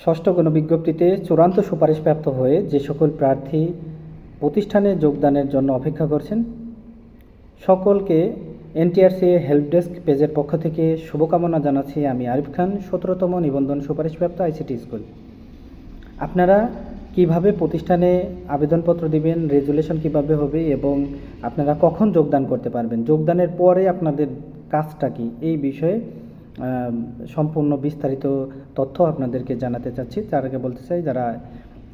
ষষ্ঠ কোনো বিজ্ঞপ্তিতে চূড়ান্ত সুপারিশপ্রাপ্ত হয়ে যে সকল প্রার্থী প্রতিষ্ঠানে যোগদানের জন্য অপেক্ষা করছেন, সকলকে এনটিআরসি হেল্প ডেস্ক পেজের পক্ষ থেকে শুভকামনা জানাচ্ছি আমি আরিফ খান, সতেরোতম নিবন্ধন সুপারিশপ্রাপ্ত আইসিটি স্কুল। আপনারা কীভাবে প্রতিষ্ঠানে আবেদনপত্র দিবেন, রেজুলেশন কীভাবে হবে এবং আপনারা কখন যোগদান করতে পারবেন? যোগদানের পরে আপনাদের কাজটা কি? এই বিষয়ে সম্পূর্ণ বিস্তারিত তথ্য আপনাদেরকে জানাতে চাচ্ছি। তার আগে বলতে চাই, যারা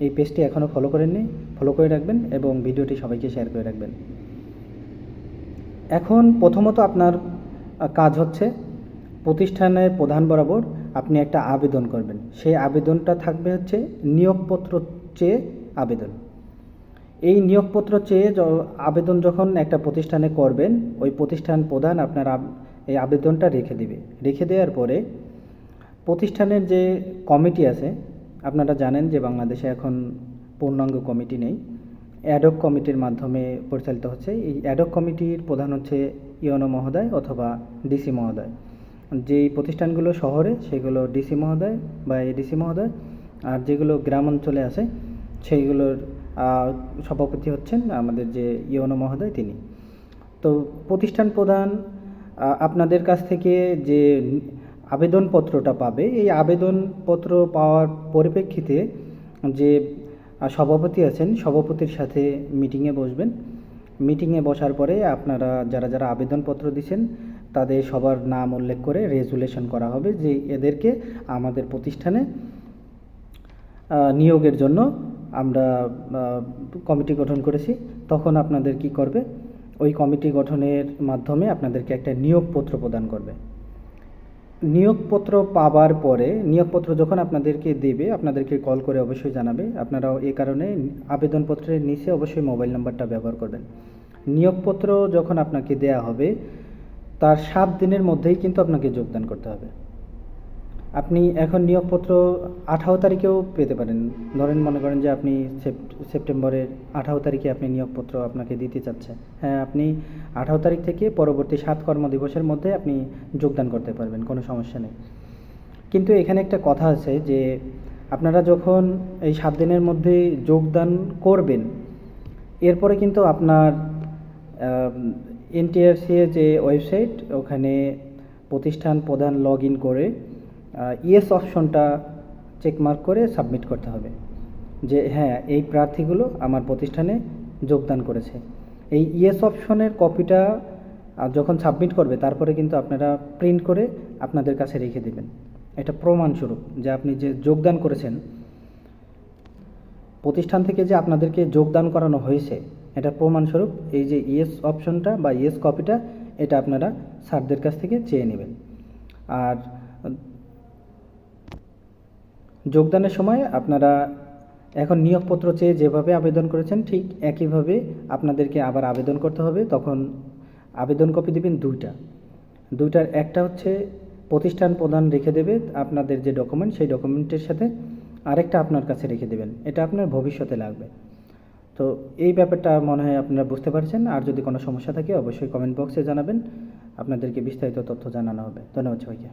এই পেজটি এখনও ফলো করেননি ফলো করে রাখবেন এবং ভিডিওটি সবাইকে শেয়ার করে রাখবেন। এখন প্রথমত আপনার কাজ হচ্ছে প্রতিষ্ঠানের প্রধান বরাবর আপনি একটা আবেদন করবেন। সেই আবেদনটা থাকবে হচ্ছে নিয়োগপত্র চেয়ে আবেদন। এই নিয়োগপত্র চেয়ে আবেদন যখন একটা প্রতিষ্ঠানে করবেন, ওই প্রতিষ্ঠান প্রধান আপনার এই আবেদনটা রেখে দিবে। রেখে দেওয়ার পরে প্রতিষ্ঠানের যে কমিটি আছে, আপনারা জানেন যে বাংলাদেশে এখন পূর্ণাঙ্গ কমিটি নেই। অ্যাডক কমিটির মাধ্যমে পরিচালিত হচ্ছে। এই অ্যাডক কমিটির প্রধান হচ্ছে ইয়নো মহোদয় অথবা ডিসি মহোদয়। যেই প্রতিষ্ঠানগুলো শহরে, সেগুলো ডিসি মহোদয় বা এডিসি মহোদয়। আর যেগুলো গ্রাম অঞ্চলে আছে, সেইগুলোর সভাপতি হচ্ছেন আমাদের যে ইয়নো মহোদয় তিনি। তো প্রতিষ্ঠান প্রধান আপনাদের কাছ থেকে যে আবেদনপত্রটা পাবে, এই আবেদনপত্র পাওয়ার পরিপ্রেক্ষিতে যে সভাপতি আছেন, সভাপতির সাথে মিটিংয়ে বসবেন। মিটিংয়ে বসার পরে আপনারা যারা যারা আবেদনপত্র দিচ্ছেন তাদের সবার নাম উল্লেখ করে রেজুলেশন করা হবে যে, এদেরকে আমাদের প্রতিষ্ঠানে নিয়োগের জন্য আমরা কমিটি গঠন করেছি। তখন আপনাদের কি করবে? ওই কমিটি গঠনের মাধ্যমে আপনাদেরকে একটা নিয়োগপত্র প্রদান করবে। নিয়োগপত্র পাবার পরে, নিয়োগপত্র যখন আপনাদেরকে দেবে, আপনাদেরকে কল করে অবশ্যই জানাবে। আপনারাও এ কারণে আবেদনপত্রের নিচে অবশ্যই মোবাইল নাম্বারটা ব্যবহার করবেন। নিয়োগপত্র যখন আপনাকে দেয়া হবে, তার সাত দিনের মধ্যেই কিন্তু আপনাকে যোগদান করতে হবে। আপনি এখন নিয়োগপত্র আঠারো তারিখেও পেতে পারেন। ধরেন মনে করেন যে আপনি সেপ্ট- সেপ্টেম্বরের আঠারো তারিখে আপনি নিয়োগপত্র আপনাকে দিতে চাচ্ছে। হ্যাঁ আপনি আঠারো তারিখ থেকে পরবর্তী সাত কর্মদিবসের মধ্যে আপনি যোগদান করতে পারবেন, কোনো সমস্যা নেই। কিন্তু এখানে একটা কথা আছে যে আপনারা যখন এই সাত দিনের মধ্যে যোগদান করবেন, এরপরে কিন্তু আপনার এনটিআরসি যে ওয়েবসাইট, ওখানে প্রতিষ্ঠান প্রধান লগ ইন করে ইয়েস অপশনটা চেকমার্ক করে সাবমিট করতে হবে। যে হ্যাঁ এই প্রার্থীগুলো আমার প্রতিষ্ঠানে যোগদান করেছে। এই ইয়েস অপশনের কপিটা যখন সাবমিট করবে, তারপরে কিন্তু আপনারা প্রিন্ট করে আপনাদের কাছে রেখে দেবেন। এটা প্রমাণস্বরূপ যে আপনি যে যোগদান করেছেন, প্রতিষ্ঠান থেকে যে আপনাদেরকে যোগদান করানো হয়েছে, এটা প্রমাণস্বরূপ এই যে ইয়েস অপশনটা বা ইয়েস কপিটা এটা আপনারা স্যারদের কাছ থেকে চেয়ে নেবেন। আর যোগদানের সময় আপনারা এখন নিয়োগপত্র চেয়ে যেভাবে আবেদন করেছেন, ঠিক একইভাবে আপনাদেরকে আবার আবেদন করতে হবে। তখন আবেদন কপি দেবেন দুইটা। দুইটার একটা হচ্ছে প্রতিষ্ঠান প্রদান রেখে দেবে আপনাদের যে ডকুমেন্ট সেই ডকুমেন্টের সাথে আরেকটা আপনার কাছে রেখে দেবেন। এটা আপনার ভবিষ্যতে লাগবে। তো এই ব্যাপারটা মনে হয় আপনারা বুঝতে পারছেন। আর যদি কোনো সমস্যা থাকে, অবশ্যই কমেন্ট বক্সে জানাবেন। আপনাদেরকে বিস্তারিত তথ্য জানানো হবে। ধন্যবাদ সবাইকে।